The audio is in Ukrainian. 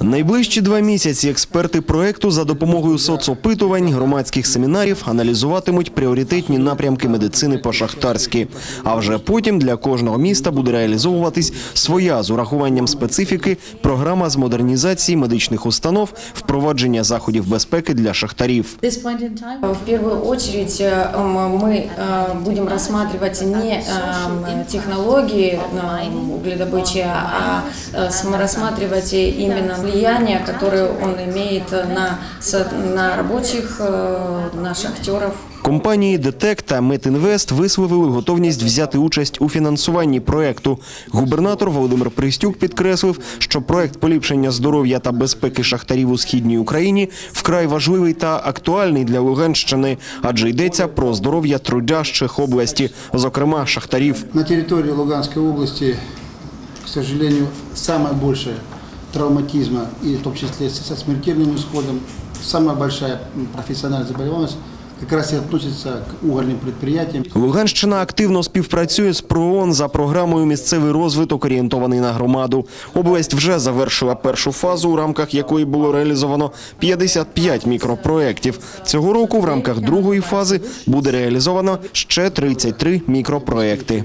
Найближчі два місяці експерти проекту за допомогою соцопитувань, громадських семінарів аналізуватимуть пріоритетні напрямки медицини по-шахтарськи. А вже потім для кожного міста буде реалізовуватись своя з урахуванням специфіки програма з модернізації медичних установ, впровадження заходів безпеки для шахтарів. В первую очередь э, м, мы э, будем рассматривать не э, технологии э, угледобычи, а э, см- рассматривать именно влияние, которое он имеет на, на рабочих, э, на шахтеров. Компанії ДТЕК та Метінвест висловили готовність взяти участь у фінансуванні проекту. Губернатор Володимир Пристюк підкреслив, що проект поліпшення здоров'я та безпеки шахтарів у східній Україні вкрай важливий та актуальний для Луганщини, адже йдеться про здоров'я трудящих області, зокрема шахтарів. На территории Луганской области, к сожалению, самое большее травматизма, и в том числе со смертельным исходом, самая большая профессиональная заболеваемость как раз и к угольным предприятиям. Луганщина активно співпрацює з ПРООН за програмою «Місцевий розвиток, орієнтований на громаду». Область вже завершила першу фазу, у рамках якої було реалізовано 55 мікропроєктів. Цього року в рамках другої фази буде реалізовано ще 33 мікропроєкти.